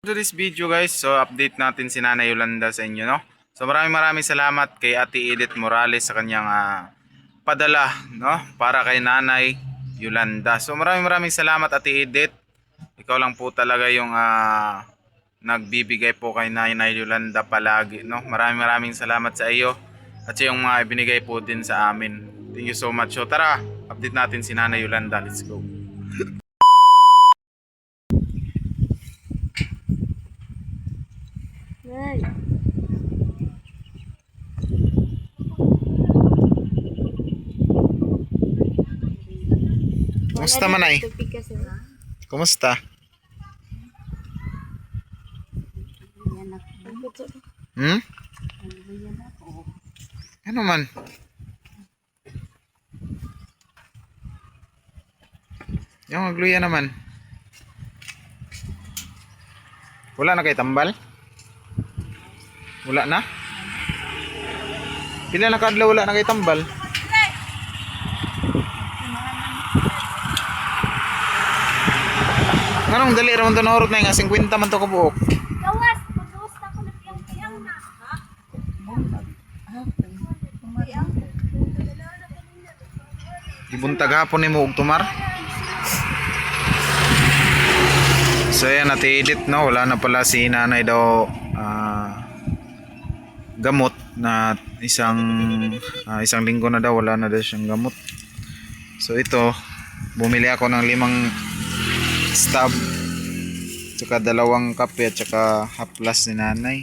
to this video guys, so update natin si Nanay Yolanda sa inyo, no? So maraming maraming salamat kay Ate Edith Morales sa kanyang ah, padala, no? Para kay Nanay Yolanda. So maraming maraming salamat Ate Edith. Ikaw lang po talaga yung ah, nagbibigay po kay Nanay Yolanda palagi, no? Maraming maraming salamat sa iyo at sa yung mga ibinigay po din sa amin. Thank you so much. So tara, update natin si Nanay Yolanda. Let's go. Nay. Kumusta man ay? Tupig kasi. Kumusta? Hmm? Ano man? Yung magluya naman. Wala na kay tambal? Wala na? Pila na kadlaw wala na kay tambal? Anong dali ra man to nahurot na nga 50 man to kabuok. Gawas! Pagkawas na ko nagpiyang-piyang na. Ha? Ibuntag hapon ni mo og tumar. So yan ati edit no, wala na pala si nanay daw ah, gamot na isang ah, isang linggo na daw wala na daw siyang gamot. So ito, bumili ako ng limang stab tsaka dalawang kape at tsaka haplas ni nanay.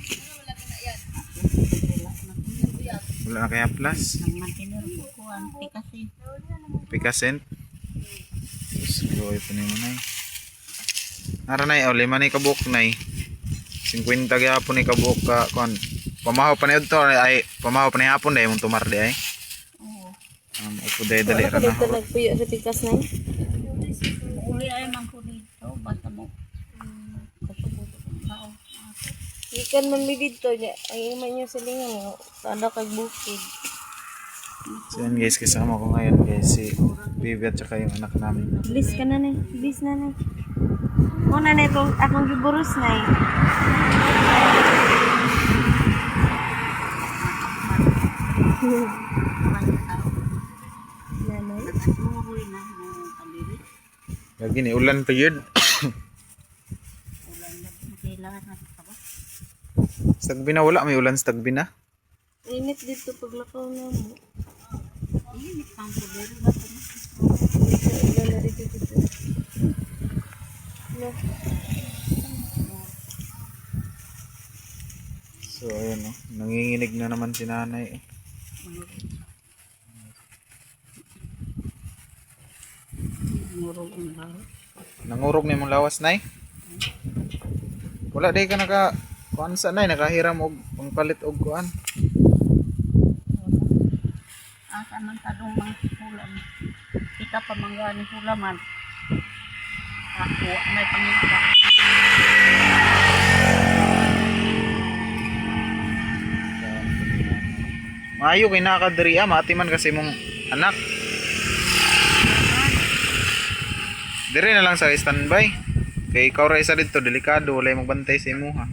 Wala na kaya haplas? Pikasen. Siguro ito ni mo nay. Nara nay, o lima ni kabuk nay. 50 gyapon ni kabuk ka kon. Pamahaw pa ni to ay pamahaw pa ni hapon dai mong tumar di ay. Um, upo dai dali ra na. Nagpuyo sa pikas na. Uli ay man ko dito, basta mo kasubuto kong tao. Ikan man mi dito niya. Ay man niyo sa lingan. Kada kay bukid. So yan guys, kasama ko ngayon guys si Vivi at saka yung anak namin. Bilis ka na na. Bilis na na. Una na itong akong giburus na eh. Lagi ni ulan pa yun. Ulan na kailangan na sa ba? Stagbina wala may ulan stagbina. Init dito pag lakaw na mo. Init pang poder ba ito? Na dito dito. No. So ayan oh, nanginginig na naman si nanay. eh. Ang. Nangurog ni mong lawas nay. Wala day ka naka kuan sa nay nakahiram og pangpalit og kuan. Asa man talong mga hulam. Kita pa mga ni hulaman. Ako may pangita. Maayo kay nakadiri ah, mati man kasi mong anak. Dire na lang sa standby. Kay ikaw ra isa dito delikado wala magbantay sa imo ha.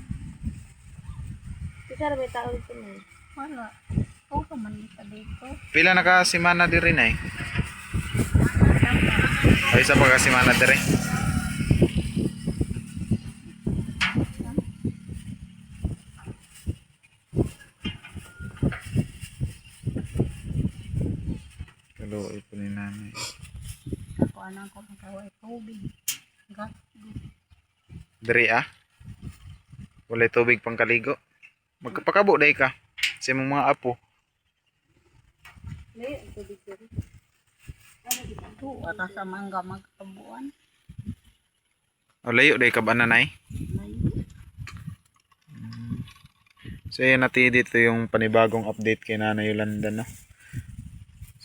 Kasi may tao dito na. Wala. Oo ka man kita dito. Pila na ka simana diri nay? Ay isa pa ka simana diri. Kaluoy po ni nanay. Ako anang ko magkaway tubig. Gas. Diri ah. Walay tubig pang kaligo. Magkapakabo day ka. Sa imong mga apo. Ito, ata sa mangga magkabuan. O layo day ka ba nanay? Layo. So ayan natin dito yung panibagong update kay Nanay Yolanda no.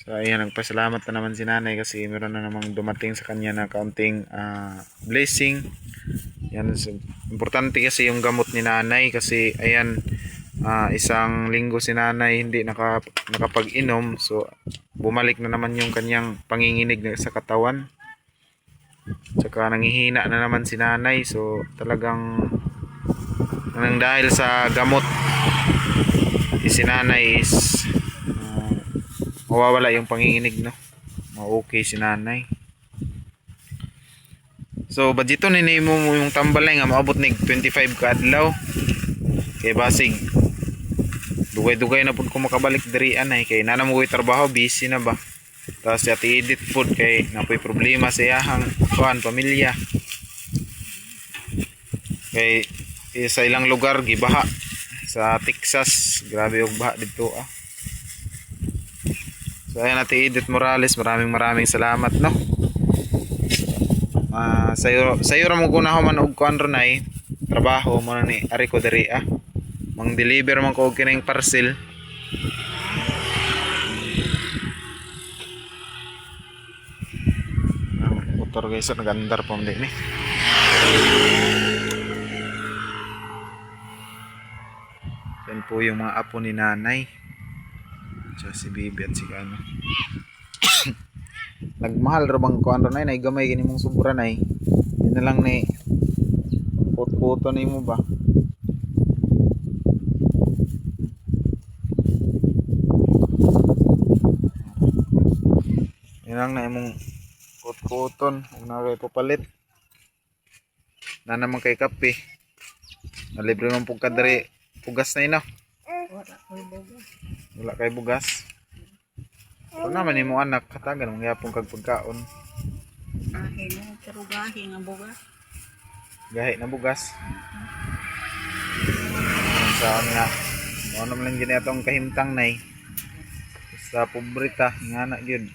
So ayan nagpasalamat na naman si Nanay kasi meron na namang dumating sa kanya na kaunting ah, blessing. Yan so, importante kasi yung gamot ni Nanay kasi ayan ah, isang linggo si Nanay hindi naka, nakapag-inom so bumalik na naman yung kanyang panginginig sa katawan. Tsaka nangihina na naman si Nanay so talagang Nang dahil sa gamot, si nanay is uh, mawawala yung panginginig, no? Ma-okay si nanay. So, budgeto nini mo yung tambalay nga maabot nig 25 ka adlaw. Kay basig dugay-dugay na pud ko makabalik diri anay kay nana mo trabaho busy na ba. Tapos si ati edit food kay napoy problema sa iyahang kuan pamilya. Kay eh, sa ilang lugar gibaha sa Texas grabe yung baha dito ah. So ayan ati Edith Morales maraming maraming salamat no. Ah, sayo sayo ra mo guna man og kuan ron ay trabaho mo na ni ari ko diri ah. Mang deliver man ko og kining parcel. Ah, motor guys, so nagandar pa ni. Yan po yung mga apo ni nanay. Tsaka si Bibi at si ano. Nagmahal ra bang kuan ron ay nay gamay gini mong sobra nay. Di na lang ni put-puto ni mo ba. Yan lang na imong kut-kuton ug na kay papalit. Na naman kay kape. Nalibre man pug kadiri pugas na ina. Wala kay bugas. Kung naman ni mo anak, katagan mong yapong kag pagkaon. Ahin mo, pero gahi nga bugas. Gahi na bugas. Saan nga. Ano naman lang gini atong kahimtang nay. Sa pobrita, nga na gyud.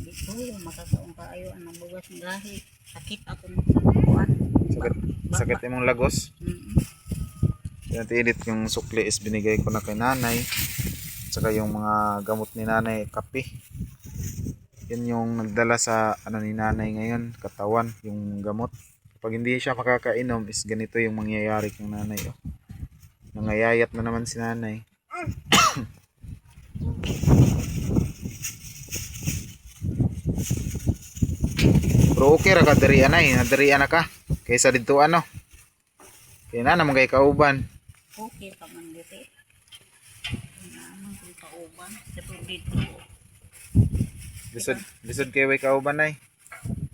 Di ko yung makakaong kaayo ang bugas ng gahi. Sakit ako kuwan. Sakit, sakit imong lagos. Edit yung sukli is binigay ko na kay nanay. Saka yung mga gamot ni nanay, kape. Yan yung nagdala sa ano ni nanay ngayon, katawan, yung gamot. Pag hindi siya makakainom is ganito yung mangyayari kay nanay. Oh. Nangayayat na naman si nanay. Pero okay ra ka diri anay, nadiri na ka. Kaysa dito ano. Kaya na naman kay kauban. Okay pa man dito. Naman kung kauban. Pero dito. Lisod, lisod kay way kauban nay.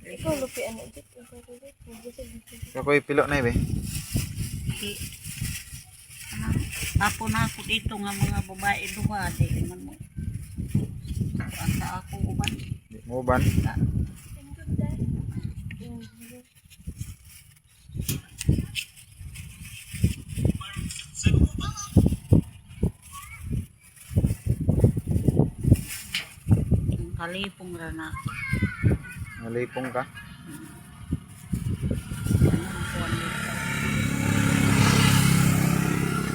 Ikaw lupi ano dito. Dito. Kakoy pilo nay be. Ano, Apo na ako dito nga mga babae duha. Di man mo. Ang sa ako uban. Di kalipong rana. Nalipong ka.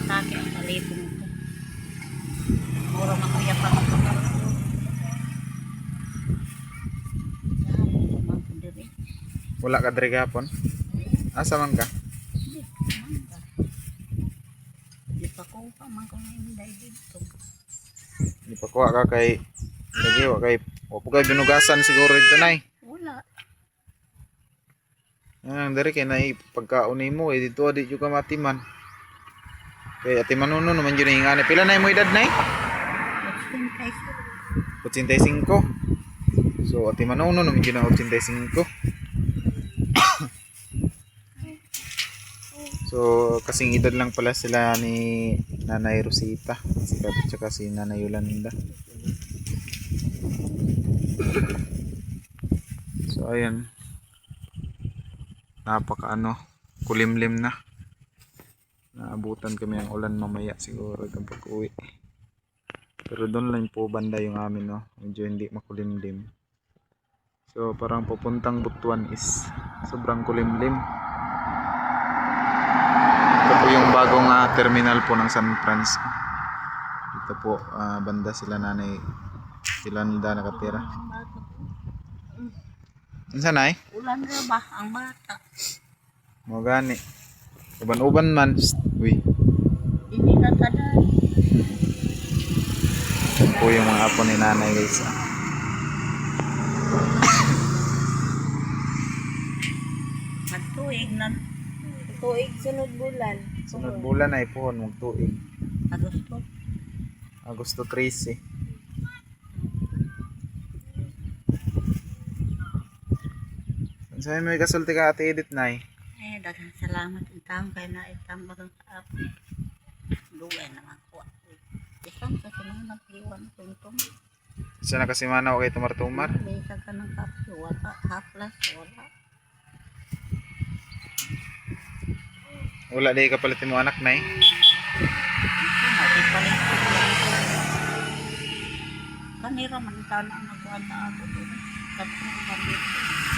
Atake ang kalipong ko. Mura makuya pa ako. Ko. Wala ka diri gapon. Asa man ka? Di pa ko pa man ko hinday dito. Di pa kuha ka kay lagi wa kay wa po kay binugasan siguro dito nay. Wala. Yan diri kay nay pagkaon nimo eh dito di jud ka matiman. Kay ati manuno naman jud hingani pila nay mo edad nay? What's in kay 85. So ati manuno naman jud na 85. So, kasing edad lang pala sila ni Nanay Rosita. Sika tsaka si Nanay Yolanda. So, ayan. Napaka ano, kulimlim na. Naabutan kami ang ulan mamaya siguro itong pag-uwi. Pero doon lang po banda yung amin, no? Medyo hindi makulimlim. So, parang pupuntang Butuan is sobrang kulimlim. Ito po yung bagong ah, terminal po ng San Francisco. Dito po, ah, banda sila nanay Yolanda nakatira. Ano sanay? Ulan ra ba ang bata? Mo gani. Uban-uban man. Uy. Hindi na taday. Ito po yung mga apo ni nanay guys. ah. tuig na Tuig sunod bulan. Sunod bulan ay po, magtuig. Agosto. Agosto 13. Saan may kasulti ka ate Edith na eh? Eh, daghang salamat itang kay na itang bagang sa apo. Dugay naman ko. Isang sa sinunod iwan tungtong. Siya na kasi mana okay tumar-tumar. Bisa ka ng kape, wala. Haplas, wala. Wala di ka palitin mo anak na eh. Na. Kanira man itaw na ang nagkuhan na ako. Tatlo man dito.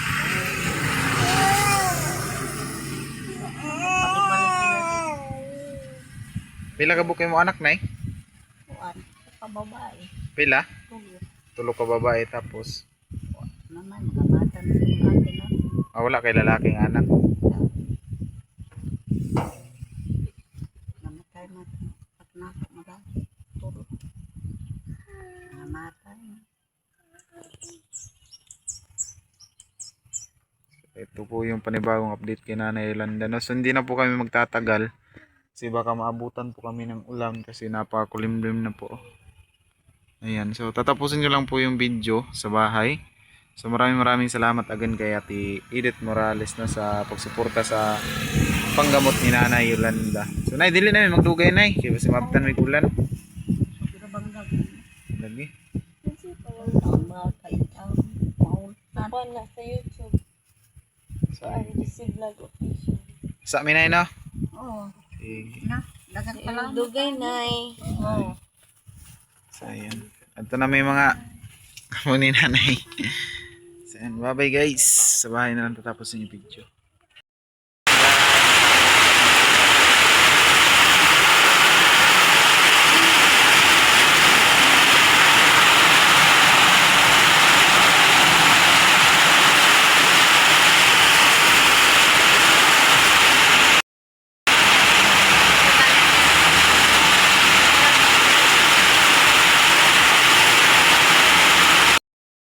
Pila ka bukay mo anak na eh? Kuhan. Sa babae. Pila? Tulo. Tulo ka babae tapos Naman, mga bata na ah, wala kay lalaking anak. Namatay man. At nasa marami. Tulo. Namatay. Ito po yung panibagong update kay Nanay Yolanda. No? So hindi na po kami magtatagal. Kasi baka maabutan po kami ng ulam kasi napakakulimlim na po. Ayan. So tatapusin nyo lang po yung video sa bahay. So maraming maraming salamat again kay Ate Edith Morales na sa pagsuporta sa panggamot ni Nanay Yolanda. So Nay, dili na magdugay Nay. Kaya si Maptan may kulan. Pero bang Lagi. ang bata itaw. Maultan. Ako na sa YouTube. Sa, Ay, DC Vlog Official. sa amin Nay no? Oo. Sige. Na, dagan pa lang. Dugay na Oo. So, ayan. Ito na may mga kamo ni nanay. So, ayan. Bye-bye guys. Sa bahay na lang tatapos yung video.